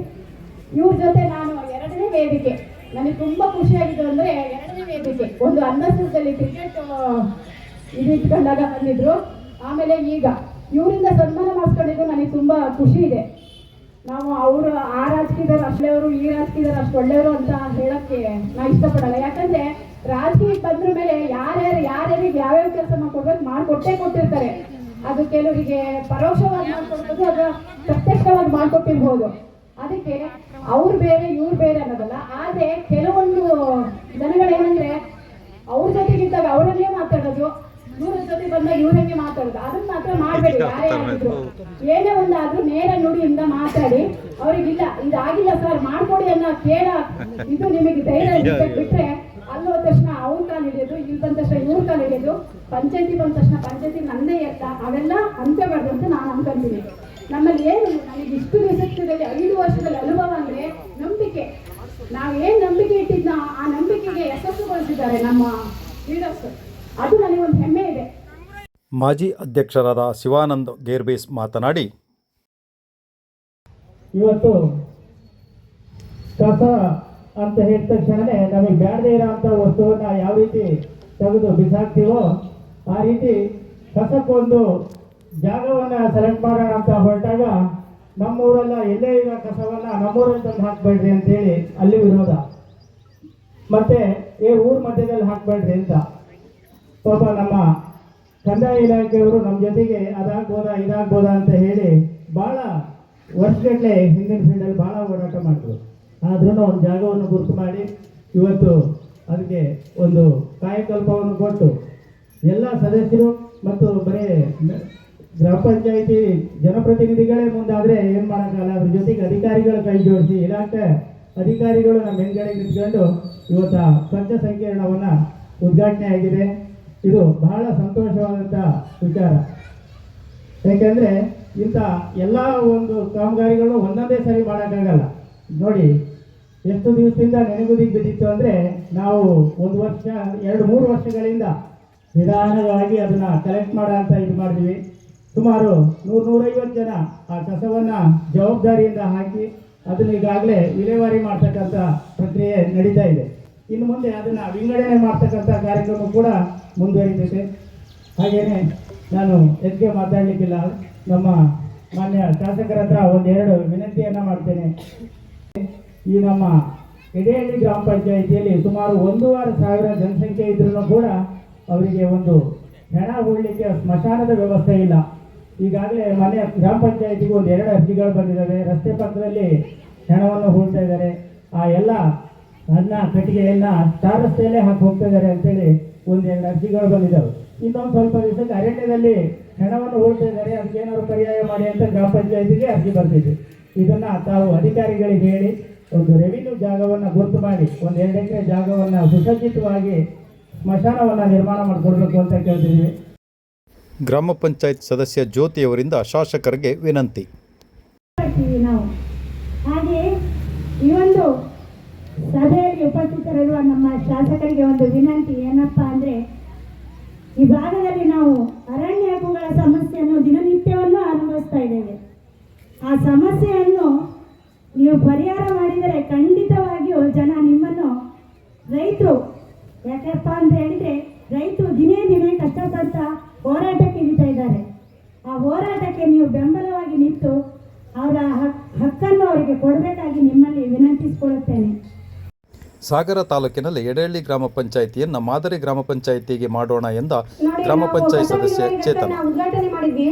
ಇವ್ರ ಜೊತೆ ನಾನು ಎರಡನೇ ವೇದಿಕೆ. ನನಗೆ ತುಂಬಾ ಖುಷಿಯಾಗಿದ್ದು ಅಂದ್ರೆ ಎರಡನೇ ವೇದಿಕೆ. ಒಂದು ಅನ್ನಸೂರದಲ್ಲಿ ಕ್ರಿಕೆಟ್ ಇದು ಇಟ್ಕೊಂಡಾಗ ಬಂದಿದ್ರು. ಆಮೇಲೆ ಈಗ ಇವರಿಂದ ಸನ್ಮಾನ ಮಾಡಿಸ್ಕೊಂಡಿದ್ದು ನನಗೆ ತುಂಬಾ ಖುಷಿ ಇದೆ. ನಾವು ಅವರು, ಆ ರಾಜಕಿದರು ಅಷ್ಟೇ, ಅವರು ಈ ರಾಜಕೀಯದವ್ರು ಅಷ್ಟು ಒಳ್ಳೆಯವರು ಅಂತ ಹೇಳಕ್ಕೆ ನಾ ಇಷ್ಟಪಡಲ್ಲ. ಯಾಕಂದ್ರೆ ರಾಜಕೀಯಕ್ಕೆ ಬಂದ್ರ ಮೇಲೆ ಯಾರ್ಯಾರು ಯಾರ್ಯಾರಿಗೆ ಯಾವ್ಯಾವ ಕೆಲಸ ಮಾಡ್ಕೊಡ್ಬೇಕು ಮಾಡ್ಕೊಟ್ಟೇ ಕೊಟ್ಟಿರ್ತಾರೆ. ಅದು ಕೆಲವರಿಗೆ ಪರೋಕ್ಷವಾಗಿ ಮಾಡ್ಕೊಡ್ಬೋದು ಅಥವಾ ಪ್ರತ್ಯಕ್ಷವಾಗಿ ಮಾಡ್ಕೊಟ್ಟಿರ್ಬೋದು. ಅದಕ್ಕೆ ಅವ್ರು ಬೇರೆ ಇವ್ರು ಬೇರೆ ಅನ್ನೋದಲ್ಲ. ಆದ್ರೆ ಕೆಲವೊಂದು ಜನಗಳೇನಂದ್ರೆ ಅವ್ರ ಜೊತೆಗಿದ್ದಾಗ ಅವರಲ್ಲೇ ಮಾತಾಡೋದು ಇವ್ರ ಜೊತೆ ಬಂದಾಗ ಇವ್ರಂಗೆ ಮಾತಾಡೋದು. ಅದನ್ನ ಮಾತ್ರ ಮಾಡ್ಬೇಡಿ ಯಾರೇ ಆಗಿದ್ರು. ಏನೇ ಒಂದಾದ್ರೂ ನೇರ ನುಡಿಯಿಂದ ಮಾತಾಡಿ ಅವ್ರಿಗಿಲ್ಲ ಇದಾಗಿಲ್ಲ ಸರ್ ಮಾಡ್ಕೊಡಿ ಅನ್ನೋ ಕೇಳ ಇದು ನಿಮಗೆ ಧೈರ್ಯ ಬಿಟ್ರೆ ಅಲ್ಲಿ ಹೋದ ತಕ್ಷಣ ಅವ್ರ ಕಾಲ್ ಹಿಡಿಯೋದು ಇಲ್ಲಿ ಬಂದ ತಕ್ಷಣ ಇವ್ರ ಕಾಲ್ ಹಿಡಿಯೋದು. ಪಂಚಾಯತಿ ಬಂದ ತಕ್ಷಣ ಪಂಚಾಯತಿ ನನ್ನೇ ಎತ್ತ ಅವೆಲ್ಲ ಅಂತ್ಯಬಾರ್ದು ಅಂತ ನಾನು ಅನ್ಕೊಂತೀನಿ. ನಮ್ಮಲ್ಲಿ ಏನು ನನಗೆ ಇಷ್ಟು ದಿವಸದಲ್ಲಿ ಐದು ವರ್ಷದಲ್ಲಿ ಅನುಭವ ಅಂದ್ರೆ ನಂಬಿಕೆ. ನಾವೇನ್ ನಂಬಿಕೆ ಇಟ್ಟಿದ್ನ ಆ ನಂಬಿಕೆಗೆ ಯಶಸ್ಸುಗೊಳಿಸಿದ್ದಾರೆ ನಮ್ಮ ಲೀಡರ್ಸ್ ಅದು ನನಗೆ ಒಂದು ಹೆಮ್ಮೆ ಇದೆ.
ಮಾಜಿ ಅಧ್ಯಕ್ಷರಾದ ಶಿವಾನಂದ್ ಗೇರ್ಬೇಸ್ ಮಾತನಾಡಿ
ಇವತ್ತು ಕಸ ಅಂತ ಹೇಳಿದ ತಕ್ಷಣನೇ ನಮಗೆ ಬೇಡದೇ ಇರೋಂಥ ವಸ್ತುವನ್ನ ಯಾವ ರೀತಿ ತೆಗೆದು ಬಿಸಾಕ್ತೀವೋ ಆ ರೀತಿ ಕಸಕ್ಕೊಂದು ಜಾಗವನ್ನ ಸೆಲೆಕ್ಟ್ ಮಾಡೋಣ ಅಂತ ಹೊರಟಾಗ ನಮ್ಮೂರೆಲ್ಲ ಎಲ್ಲೇ ಇರೋ ಕಸವನ್ನ ನಮ್ಮೂರಲ್ಲಿ ತಂದು ಹಾಕ್ಬೇಡ್ರಿ ಅಂತೇಳಿ ಅಲ್ಲಿ ವಿರೋಧ. ಮತ್ತೆ ಈ ಊರ್ ಮಧ್ಯದಲ್ಲಿ ಹಾಕ್ಬೇಡ್ರಿ ಅಂತ. ಪಾಪ ನಮ್ಮ ಕಂದಾಯ ಇಲಾಖೆಯವರು ನಮ್ಮ ಜೊತೆಗೆ ಅದಾಗ್ಬೋದಾ ಇದಾಗ್ಬೋದಾ ಅಂತ ಹೇಳಿ ಭಾಳ ವರ್ಷಗಟ್ಟಲೆ ಹಿಂದಿನ ಫೀಲ್ಡಲ್ಲಿ ಭಾಳ ಹೋರಾಟ ಮಾಡಿದ್ರು. ಆದ್ರೂ ಒಂದು ಜಾಗವನ್ನು ಗುರುತು ಮಾಡಿ ಇವತ್ತು ಅದಕ್ಕೆ ಒಂದು ಕಾಯಕಲ್ಪವನ್ನು ಕೊಟ್ಟು ಎಲ್ಲ ಸದಸ್ಯರು ಮತ್ತು ಬರೀ ಗ್ರಾಮ ಪಂಚಾಯಿತಿ ಜನಪ್ರತಿನಿಧಿಗಳೇ ಮುಂದಾದರೆ ಏನು ಮಾಡೋಕ್ಕಲ್ಲ ಅದ್ರ ಜೊತೆಗೆ ಅಧಿಕಾರಿಗಳ ಕೈ ಜೋಡಿಸಿ, ಇಲಾಖೆ ಅಧಿಕಾರಿಗಳು ನಮ್ಮ ಹಿಂದ್ಗಡೆ ನಿಂತ್ಕೊಂಡು ಇವತ್ತು ಸ್ವಚ್ಛ ಸಂಕೀರ್ಣವನ್ನು ಉದ್ಘಾಟನೆ ಆಗಿದೆ. ಇದು ಬಹಳ ಸಂತೋಷವಾದಂಥ ವಿಚಾರ. ಯಾಕೆಂದರೆ ಇಂಥ ಎಲ್ಲ ಒಂದು ಕಾಮಗಾರಿಗಳು ಒಂದೊಂದೇ ಸರಿ ಮಾಡೋಕ್ಕಾಗಲ್ಲ. ನೋಡಿ ಎಷ್ಟು ದಿವಸದಿಂದ ನೆನೆಗುದಿಗೆ ಬಿದ್ದಿತ್ತು ಅಂದರೆ ನಾವು ಒಂದು ವರ್ಷ, ಎರಡು, ಮೂರು ವರ್ಷಗಳಿಂದ ನಿಧಾನವಾಗಿ ಅದನ್ನು ಕಲೆಕ್ಟ್ ಮಾಡೋ ಅಂತ ಇದು ಮಾಡಿದ್ವಿ. ಸುಮಾರು ನೂರು, ನೂರೈವತ್ತು ಜನ ಆ ಕಸವನ್ನು ಜವಾಬ್ದಾರಿಯಿಂದ ಹಾಕಿ ಅದನ್ನ ಈಗಾಗಲೇ ವಿಲೇವಾರಿ ಮಾಡ್ತಕ್ಕಂಥ ಪ್ರಕ್ರಿಯೆ ನಡೀತಾ ಇದೆ. ಇನ್ನು ಮುಂದೆ ಅದನ್ನು ವಿಂಗಡಣೆ ಮಾಡ್ತಕ್ಕಂಥ ಕಾರ್ಯಕ್ರಮ ಕೂಡ ಮುಂದುವರಿತೈತೆ. ಹಾಗೇನೆ ನಾನು ಹೆಚ್ಚಿಗೆ ಮಾತಾಡಲಿಕ್ಕಿಲ್ಲ. ನಮ್ಮ ಮಾನ್ಯ ಶಾಸಕರ ಹತ್ರ ಒಂದೆರಡು ವಿನಂತಿಯನ್ನು ಮಾಡ್ತೇನೆ. ಈ ನಮ್ಮ ಎಡೆಹಳ್ಳಿ ಗ್ರಾಮ ಪಂಚಾಯಿತಿಯಲ್ಲಿ ಸುಮಾರು ಒಂದೂವರೆ ಸಾವಿರ ಜನಸಂಖ್ಯೆ ಇದ್ರೂ ಕೂಡ ಅವರಿಗೆ ಒಂದು ಹೆಣ ಹೂಡಲಿಕ್ಕೆ ಸ್ಮಶಾನದ ವ್ಯವಸ್ಥೆ ಇಲ್ಲ. ಈಗಾಗಲೇ ಮನೆ ಗ್ರಾಮ ಪಂಚಾಯಿತಿಗೆ ಒಂದು ಎರಡು ಅರ್ಜಿಗಳು ಬಂದಿದ್ದಾವೆ. ರಸ್ತೆ ಪಕ್ಕದಲ್ಲಿ ಹೆಣವನ್ನು ಹೂಡ್ತಾ ಇದ್ದಾರೆ. ಆ ಎಲ್ಲ ಅನ್ನ, ಕಟ್ಟಿಗೆಯನ್ನು ಸ್ಟಾರ್ ರಸ್ತೆಯಲ್ಲೇ ಹಾಕಿ ಹೋಗ್ತಾ ಇದ್ದಾರೆ ಅಂತೇಳಿ ಒಂದೆರಡು ಅರ್ಜಿಗಳು ಬಂದಿದ್ದಾವೆ. ಇನ್ನೊಂದು ಸ್ವಲ್ಪ ದಿವಸಕ್ಕೆ ಅರಣ್ಯದಲ್ಲಿ ಹೆಣವನ್ನು ಹೂಡ್ತಾ ಇದ್ದಾರೆ. ಅದಕ್ಕೆ ಏನಾದ್ರು ಪರ್ಯಾಯ ಮಾಡಿ ಅಂತ ಗ್ರಾಮ ಪಂಚಾಯಿತಿಗೆ ಅರ್ಜಿ ಬರ್ತಿದೆ. ಇದನ್ನ ತಾವು ಅಧಿಕಾರಿಗಳಿಗೆ ಹೇಳಿ ಒಂದು ರೆವಿನ್ಯೂ ಜಾಗವನ್ನು ಗುರುತು ಮಾಡಿ ಒಂದು ಎರಡು ಎಕರೆ ಜಾಗವನ್ನು ಸುಸಜ್ಜಿತವಾಗಿ ಸ್ಮಶಾನವನ್ನು ನಿರ್ಮಾಣ ಮಾಡಿಕೊಡ್ಬೇಕು ಅಂತ ಕೇಳ್ತಿದ್ದೀವಿ.
ಗ್ರಾಮ ಪಂಚಾಯತ್ ಸದಸ್ಯ ಜ್ಯೋತಿಯವರಿಂದ ಶಾಸಕರಿಗೆ ವಿನಂತಿ.
ನಾವು. ಹಾಗೆ ಈ ಒಂದು ಸಭೆಯಲ್ಲಿ
ಉಪಸ್ಥಿತರಿರುವ ನಮ್ಮ ಶಾಸಕರಿಗೆ ಒಂದು ವಿನಂತಿ ಏನಪ್ಪ ಅಂದರೆ ಈ ಭಾಗದಲ್ಲಿ ನಾವು ಅರಣ್ಯ ಹಕ್ಕುಗಳ ಸಮಸ್ಯೆಯನ್ನು ದಿನನಿತ್ಯವನ್ನು ಅನುಭವಿಸ್ತಾ ಇದ್ದೇವೆ. ಆ ಸಮಸ್ಯೆಯನ್ನು ನೀವು ಪರಿಹಾರ ಮಾಡಿದರೆ ಖಂಡಿತವಾಗಿಯೂ ಜನ ನಿಮ್ಮನ್ನು ರೈತರು. ಯಾಕಪ್ಪ ಅಂತ ಹೇಳಿದ್ರೆ ರೈತರು ದಿನೇ ದಿನೇ ಕಷ್ಟಪಡ್ತಾ ಹೋರಾಟಕ್ಕೆ ಇಳಿತಾ ಇದ್ದಾರೆ. ಆ ಹೋರಾಟಕ್ಕೆ ನೀವು ಬೆಂಬಲವಾಗಿ ನಿಂತು ಅವರ ಹಕ್ಕನ್ನು ಅವರಿಗೆ ಕೊಡಬೇಕಾಗಿ ನಿಮ್ಮಲ್ಲಿ ವಿನಂತಿಸಿಕೊಳ್ಳುತ್ತೇನೆ.
ಸಾಗರ ತಾಲೂಕಿನಲ್ಲಿ ಎಡೆಹಳ್ಳಿ ಗ್ರಾಮ ಪಂಚಾಯಿತಿಯನ್ನು ಮಾದರಿ ಗ್ರಾಮ ಪಂಚಾಯಿತಿಗೆ ಮಾಡೋಣ ಎಂದ ಗ್ರಾಮ ಪಂಚಾಯತ್ ಸದಸ್ಯ ಚೇತನ್.
ಉದ್ಘಾಟನೆ ಮಾಡಿದ್ವಿ.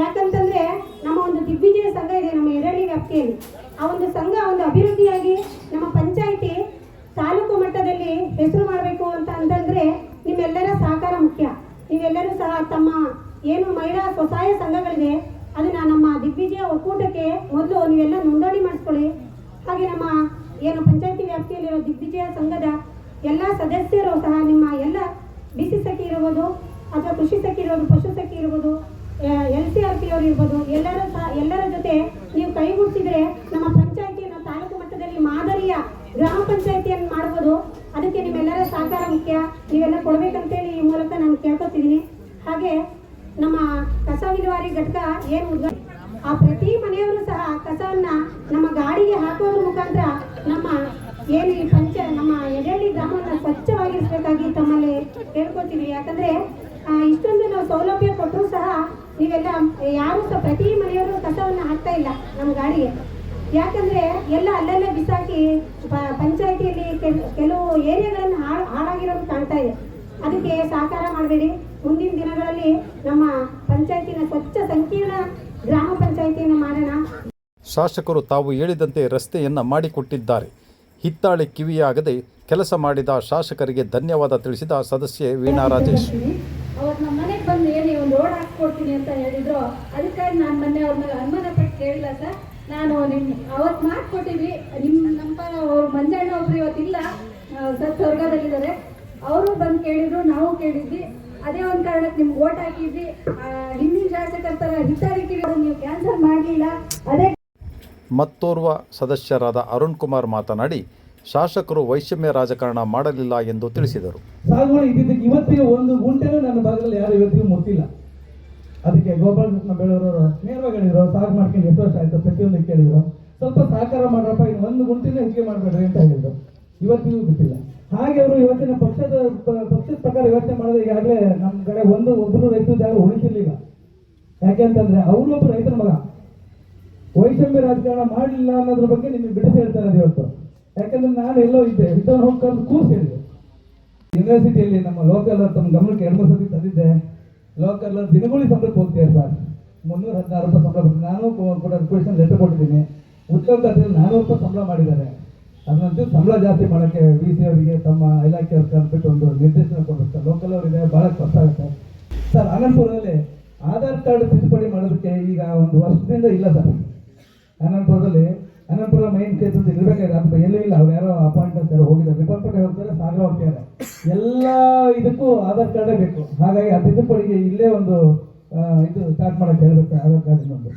ಯಾಕಂತಂದ್ರೆ ನಮ್ಮ ಒಂದು ದಿಗ್ವಿಜಯ ಸಂಘ ಇದೆ ನಮ್ಮ ಎರಳಿ ವ್ಯಾಪ್ತಿಯಲ್ಲಿ. ಆ ಒಂದು ಸಂಘ ಒಂದು ಅಭಿವೃದ್ಧಿಯಾಗಿ ನಮ್ಮ ಪಂಚಾಯಿತಿ ತಾಲೂಕು ಮಟ್ಟದಲ್ಲಿ ಹೆಸರು ಮಾಡಬೇಕು ಅಂತ ಅಂತಂದ್ರೆ ನಿಮ್ಮೆಲ್ಲರ ಸಹಕಾರ ಮುಖ್ಯ. ನೀವೆಲ್ಲರೂ ಸಹ ತಮ್ಮ ಏನು ಮಹಿಳಾ ಸ್ವಸಹಾಯ ಸಂಘಗಳಿದೆ, ಅದನ್ನ ನಮ್ಮ ದಿಗ್ವಿಜಯ ಒಕ್ಕೂಟಕ್ಕೆ ಮೊದಲು ನೀವೆಲ್ಲ ನೋಂದಣಿ ಮಾಡಿಸ್ಕೊಳ್ಳಿ. ಹಾಗೆ ನಮ್ಮ ಏನು ಪಂಚಾಯಿತಿ ವ್ಯಾಪ್ತಿಯಲ್ಲಿರೋ ದಿಗ್ವಿಜಯ ಸಂಘದ ಎಲ್ಲ ಸದಸ್ಯರು ಸಹ ನಿಮ್ಮ ಎಲ್ಲ ಬಿಸಿ ಸಖಿ ಇರ್ಬೋದು, ಅಥವಾ ಕೃಷಿ ಸಖಿ ಇರ್ಬೋದು, ಪಶು ಸಖಿ ಇರ್ಬೋದು ಎಲ್ ಸಿ ಆರ್ ಪಿ ಅವರು ಇರ್ಬೋದು, ಎಲ್ಲರ ಸಹ, ಎಲ್ಲರ ಜೊತೆ ನೀವು ಕೈಗೂಡಿಸಿದ್ರೆ ನಮ್ಮ ಪಂಚಾಯತಿಯನ್ನು ತಾಲೂಕು ಮಟ್ಟದಲ್ಲಿ ಮಾದರಿಯ ಗ್ರಾಮ ಪಂಚಾಯತಿಯನ್ನು ಮಾಡ್ಬೋದು. ಅದಕ್ಕೆ ನಿಮ್ಮೆಲ್ಲರ ಸಹಕಾರ ಮುಖ್ಯ. ನೀವೆಲ್ಲ ಕೊಡಬೇಕಂತೇಳಿ ಈ ಮೂಲಕ ನಾನು ಕೇಳ್ಕೊತಿದ್ದೀನಿ. ಹಾಗೆ ನಮ್ಮ ಕಸ ವಿಲುವಾರಿ ಘಟಕ ಏನು ಉದ್ಘಾಟ ಆ ಪ್ರತಿ ಮನೆಯವರು ಸಹ ಕಸವನ್ನ ನಮ್ಮ ಗಾಡಿಗೆ ಹಾಕೋದ್ರ ಮುಖಾಂತರ ನಮ್ಮ ಏನು ಈ ಪಂಚ, ನಮ್ಮ ಎಡೆಹಳ್ಳಿ ಗ್ರಾಮವನ್ನು ಸ್ವಚ್ಛವಾಗಿರಿಸಬೇಕಾಗಿ ತಮ್ಮಲ್ಲಿ ಕೇಳ್ಕೊತೀವಿ ಯಾಕಂದ್ರೆ ಇಷ್ಟೊಂದು ನಾವು ಸೌಲಭ್ಯ ಕೊಟ್ಟರೂ ಸಹ ನೀವೆಲ್ಲ ಯಾರು ಸಹ ಪ್ರತಿ ಮನೆಯವರು ಕಸವನ್ನು ಹಾಕ್ತಾ ಇಲ್ಲ ನಮ್ಮ ಗಾಡಿಗೆ. ಯಾಕಂದ್ರೆ ಎಲ್ಲ ಅಲ್ಲಲ್ಲೇ ಬಿಸಾಕಿ ಪಂಚಾಯಿತಿಯಲ್ಲಿ ಕೆಲವು ಏರಿಯಾಗಳನ್ನು ಹಾಳು ಹಾಳಾಗಿರೋದು ಕಾಣ್ತಾ ಇದೆ. ಅದಕ್ಕೆ ಸಹಕಾರ ಮಾಡಬೇಡಿ. ಮುಂದಿನ ದಿನಗಳಲ್ಲಿ ನಮ್ಮ ಪಂಚಾಯತಿನ ಸ್ವಚ್ಛ ಸಂಕೀರ್ಣ ಗ್ರಾಮ ಪಂಚಾಯತಿಯನ್ನು ಮಾಡೋಣ.
ಶಾಸಕರು ತಾವು ಹೇಳಿದಂತೆ ರಸ್ತೆಯನ್ನು ಮಾಡಿಕೊಟ್ಟಿದ್ದಾರೆ. ಹಿತ್ತಾಳೆ ಕಿವಿಯಾಗದೆ ಕೆಲಸ ಮಾಡಿದ ಶಾಸಕರಿಗೆ ಧನ್ಯವಾದ ತಿಳಿಸಿದ ಸದಸ್ಯೆ ವೀಣಾ ರಾಜೇಶ್
ಅವತ್ತು ನಮ್ಮ ಮನೆಗೆ ಬಂದು ಏನು ಒಂದು ಹಾಕ್ಕೊಡ್ತೀನಿ ಅಂತ ಹೇಳಿದ್ರು. ಅದಕ್ಕಾಗಿ ನಾನು ಮೊನ್ನೆ ಅವ್ರ ಮೇಲೆ ಅನುಮಾನ ಪಟ್ಟು ಕೇಳಿಲ್ಲ ಸರ್. ನಾನು ನಿಮ್ಮ ಅವತ್ತು ಮಾಡಿಕೊಟ್ಟಿವಿ. ನಿಮ್ಮ ನಮ್ಮ ಅವ್ರ ಮಂಜಣ್ಣ ಒಬ್ರು ಇವತ್ತಿಲ್ಲ ಸರ್ ಸ್ವರ್ಗದಲ್ಲಿದ್ದಾರೆ. ಅವರು ಬಂದು ಕೇಳಿದ್ರು ನಾವು ಕೇಳಿದ್ವಿ. ಅದೇ ಒಂದು ಕಾರಣಕ್ಕೆ ನಿಮ್ಗೆ ಓಟ್ ಹಾಕಿದ್ವಿ. ಹಿಂದಿನ ಶಾಸಕರ ಥರ ಹಿತ್ತಾರಿಕೆ ನೀವು ಕ್ಯಾನ್ಸಲ್ ಮಾಡಲಿಲ್ಲ. ಅದೇ
ಮತ್ತೋರ್ವ ಸದಸ್ಯರಾದ ಅರುಣ್ ಕುಮಾರ್ ಮಾತನಾಡಿ ಶಾಸಕರು ವೈಷಮ್ಯ ರಾಜಕಾರಣ ಮಾಡಲಿಲ್ಲ ಎಂದು ತಿಳಿಸಿದರು.
ಸಾಗುವಳಿ ಇದ್ದಿದ್ದಕ್ಕೆ ಇವತ್ತಿಗೆ ಒಂದು ಗುಂಟೆನೂ ನನ್ನ ಭಾಗದಲ್ಲಿ ಯಾರು ಇವತ್ತಿಗೂ ಮುಟ್ಟಿಲ್ಲ. ಅದಕ್ಕೆ ಗೋಪಾಲಕೃಷ್ಣ ಬೆಳೂರವರು ನೇರವಾಗಿ ಹೇಳಿದ್ರು, ಸಾಕು ಮಾಡ್ಕೊಂಡು ಎಷ್ಟು ವರ್ಷ ಆಯ್ತು ಪ್ರತಿಯೊಂದು ಕೇಳಿದ್ರು. ಸ್ವಲ್ಪ ಸಹಕಾರ ಮಾಡ್ರಪ್ಪ, ಇನ್ನು ಒಂದು ಗುಂಟಿನ ಹೆಚ್ಚಿಗೆ ಮಾಡಬೇಡ್ರಿ ಅಂತ ಹೇಳಿದ್ರು. ಇವತ್ತಿಗೂ ಬಿಟ್ಟಿಲ್ಲ. ಹಾಗೆ ಅವರು ಇವತ್ತಿನ ಪಕ್ಷದ ಪಕ್ಷದ ಪ್ರಕಾರ ಯೋಚನೆ ಮಾಡಿದ್ರೆ ಈಗಾಗಲೇ ನಮ್ಮ ಕಡೆ ಒಂದು ಒಬ್ಬರು ರೈತರು ಜಾಗ ಉಳಿಸಿರ್ಲಿಲ್ಲ. ಯಾಕೆಂತಂದ್ರೆ ಅವರು ಒಬ್ಬ ರೈತನ ಮಗ. ವೈಷಮ್ಯ ರಾಜಕಾರಣ ಮಾಡಲಿಲ್ಲ ಅನ್ನೋದ್ರ ಬಗ್ಗೆ ನಿಮಗೆ ಬಿಡಿಸಿ ಹೇಳ್ತಾರೆ ಅದು ಇವತ್ತು. ಯಾಕಂದ್ರೆ ನಾನು ಎಲ್ಲೋ ಇದ್ದೆ ಇದನ್ನು ಹೋಗ್ಕೊಂಡು ಕೂಸ್ ಹೇಳಿದೆ ಯೂನಿವರ್ಸಿಟಿಯಲ್ಲಿ ನಮ್ಮ ಲೋಕಲ್ ತಮ್ಮ ಗಮನಕ್ಕೆ ಎರಡು ಸತಿ ತಂದಿದ್ದೆ. ಲೋಕಲ್ ದಿನಗೂಲಿ ಸಂಬಳಕ್ಕೆ ಹೋಗ್ತೀಯ ಸರ್? ಮುನ್ನೂರ ಹದಿನಾರು ರೂಪಾಯಿ ಸಂಬಳ ಬಂದು ನಾನು ಕೂಡ ರಿಕ್ವೆಷನ್ ಲೆಟರ್ ಕೊಟ್ಟಿದ್ದೀನಿ. ಉದ್ಯೋಗ ಖಾತೆಯಲ್ಲಿ ನಾನ್ನೂರು ರೂಪಾಯಿ ಸಂಬಳ ಮಾಡಿದ್ದಾರೆ. ಅದನ್ನಂತೂ ಸಂಬಳ ಜಾಸ್ತಿ ಮಾಡೋಕ್ಕೆ ವಿ ಸಿ ಅವರಿಗೆ, ತಮ್ಮ ಇಲಾಖೆ ಅವ್ರಿಗೆ ಅಂದ್ಬಿಟ್ಟು ಒಂದು ನಿರ್ದೇಶನ ಕೊಡುತ್ತೆ ಲೋಕಲ್ ಅವರಿಗೆ ಭಾಳ ಕಷ್ಟ ಆಗುತ್ತೆ. ಸರ್ ಆನಂದಪುರದಲ್ಲಿ ಆಧಾರ್ ಕಾರ್ಡ್ ತಿದ್ದುಪಡಿ ಮಾಡೋದಕ್ಕೆ ಈಗ ಒಂದು ವರ್ಷದಿಂದ ಇಲ್ಲ ಸರ್. ಅನಂತಪುರದಲ್ಲಿ ಅನಂತಪುರ ಮೈನ್ ಕೇಸ್ ಅಂತ ಇರಬೇಕಾದ್ರೆ ಅಂತ ಎಲ್ಲೂ ಇಲ್ಲ. ಅವ್ರು ಯಾರೋ ಅಪಾಯಿಂಟ್ ಅಂತಾರೆ ಹೋಗಿದ್ದಾರೆ. ರಿಪೋರ್ಟ್ ಹೋಗ್ತಾರೆ ಸಾಗರ ಹೋಗ್ತಾರೆ ಎಲ್ಲ ಇದಕ್ಕೂ ಆಧಾರ್ ಕಾರ್ಡೇ ಬೇಕು. ಹಾಗಾಗಿ ಆ ತಿದ್ದುಪಡಿಗೆ ಇಲ್ಲೇ ಒಂದು ಇದು ಸ್ಟಾರ್ಟ್ ಮಾಡಕ್ಕೆ ಹೇಳ್ಬೇಕು, ಆಧಾರ್ ಕಾರ್ಡ್ ಇನ್ನೊಂದು.